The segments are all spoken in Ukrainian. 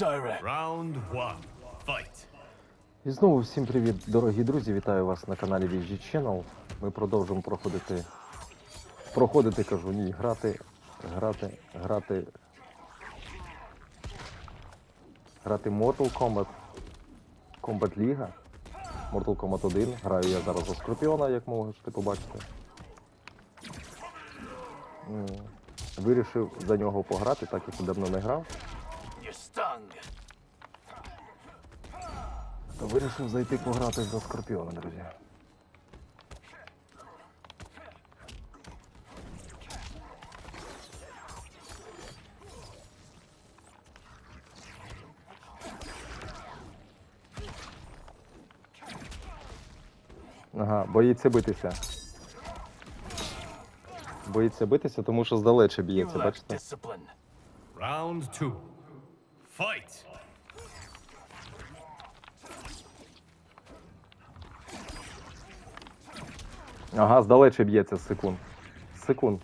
Siren. Round one. Fight. І знову всім привіт, дорогі друзі! Вітаю вас на каналі VG Channel. Ми продовжуємо проходити. Проходити, кажу, ні, грати, грати, грати. Грати Mortal Kombat. Combat League. Mortal Kombat 1. Граю я зараз за Скорпіона, як можете побачити. Вирішив за нього пограти, так як давно не грав. Вирішив зайти пограти за Скорпіона, друзі. Ага, боїться битися. Боїться битися, тому що здалече б'ється, бачите? Round two. Fight. Ага, здалече б'ється з секунд. Секунд.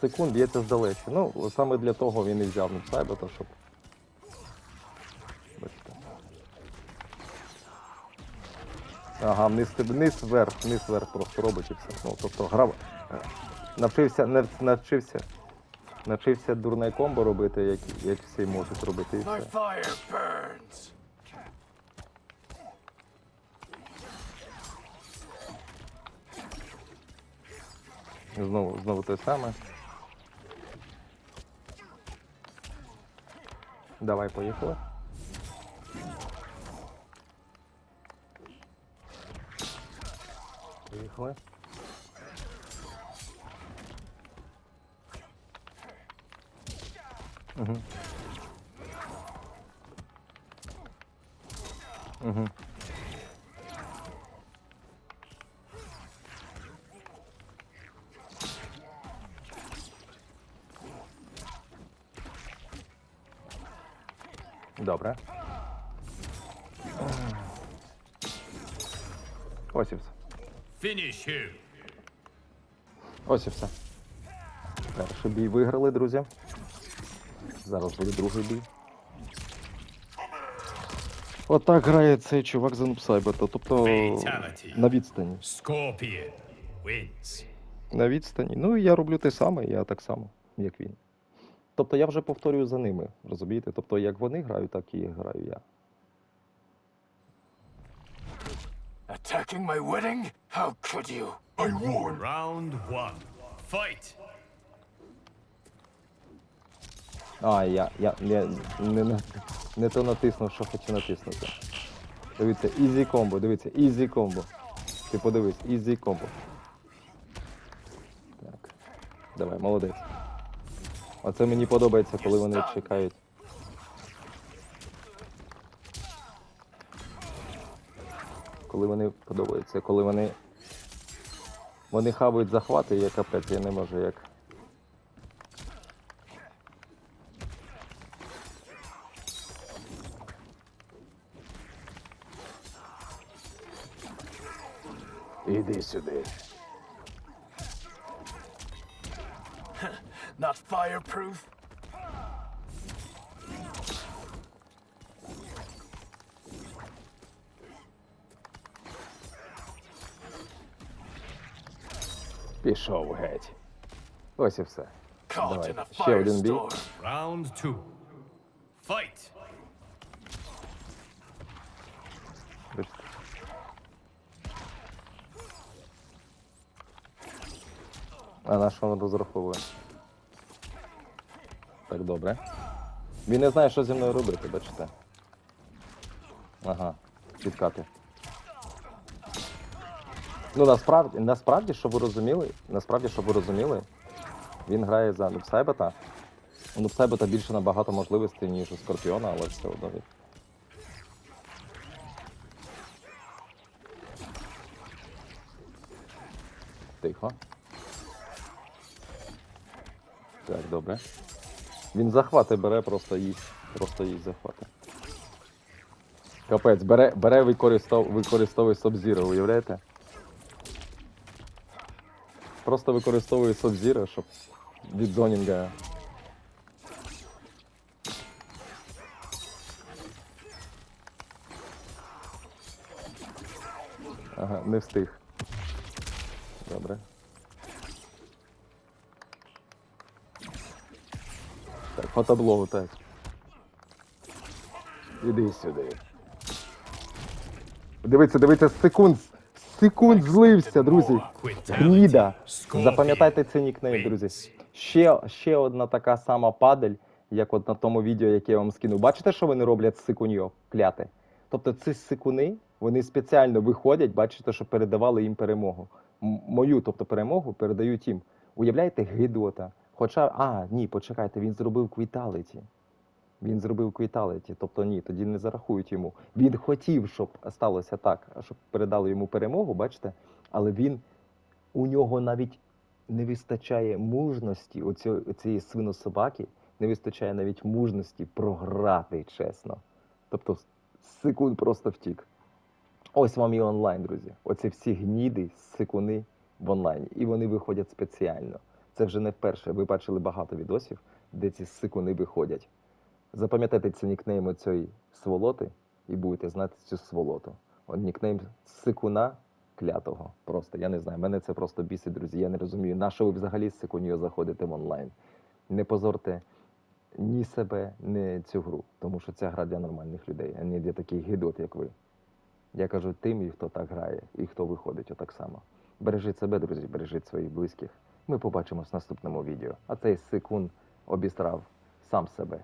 Секунд б'ється здалече. Ну, саме для того він і взяв Нупсайбета, щоб. Бачите. Ага, вниз, вниз вверх, вниз вверх просто робить і все. Ну, тобто грав. е, Навчився, навчився. Навчився дурне комбо робити, як, як всі можуть робити і все. Знову, знову те саме. Давай, поїхали. Поїхали. Угу. Угу. Добре. Ось і все. Finish him. Ось і все. Перший бій виграли, друзі. Зараз буде другий бій. Отак грає цей чувак за Нупсайбета. Тобто на відстані. На відстані. Ну і я роблю те саме, я так само, як він. Тобто я вже повторюю за ними, розумієте? Тобто, як вони грають, так і граю я. Attacking my wedding? How could you? I warn. Round one. Fight. А, я, я не, не, не, не то натиснув, що хочу натиснути. Дивіться, easy комбо, дивіться, easy комбо. Ти подивись, easy комбо. Так. Давай, молодець. Оце мені подобається, коли вони чекають. Коли вони подобаються, коли вони. Вони хавають захвати, я капець, я не можу як. Іди сюди. Not fireproof? Пішов геть. Ось і все. Caught Давай, in a ще один бій. firestorm. Round two. Fight. А на що він розраховує? Так, добре. Він не знає, що зі мною робити, бачите. Ага, підкати. Ну насправді, насправді, щоб ви розуміли, насправді, щоб ви розуміли, він грає за Нупсайбета. У Нупсайбета більше набагато можливостей, ніж у Скорпіона, але все одно. Тихо. Так, добре. Він захвати бере, просто їсть. Просто їсть захвати. Капець, бере бере використав, використовує Сабзіро, уявляєте? Просто використовує Сабзіро, щоб від зонінга. Ага, не встиг. Добре. Фотоблогу, так. Іди сюди. Дивіться, дивіться, секунд. Секунд злився, друзі. Гніда. Запам'ятайте цей нікнейм, друзі. Ще, ще одна така сама падель, як от на тому відео, яке я вам скинув. Бачите, що вони роблять з сикуньо кляте? Тобто ці сикуни, вони спеціально виходять, бачите, що передавали їм перемогу. Мою, тобто перемогу, передають їм. Уявляєте, гидота. Хоча, а, ні, почекайте, він зробив квіталіті. Він зробив квіталіті, тобто ні, тоді не зарахують йому. Він хотів, щоб сталося так, щоб передали йому перемогу, бачите, але він у нього навіть не вистачає мужності, цієї свинособаки, не вистачає навіть мужності програти чесно. Тобто секунд просто втік. Ось вам і онлайн, друзі. Оці всі гніди, сикуни в онлайні. І вони виходять спеціально. Це вже не вперше. Ви бачили багато відосів, де ці сикуни виходять. Запам'ятайте ці нікнейми цієї сволоти і будете знати цю сволоту. От нікнейм сикуна клятого. Просто я не знаю. Мене це просто бісить, друзі. Я не розумію, на що ви взагалі з сикуньою заходите в онлайн. Не позорте ні себе, ні цю гру, тому що ця гра для нормальних людей, а не для таких гидот, як ви. Я кажу тим, і хто так грає, і хто виходить отак само. Бережіть себе, друзі, бережіть своїх близьких. Ми побачимось в наступному відео. А цей секунд обістрав сам себе.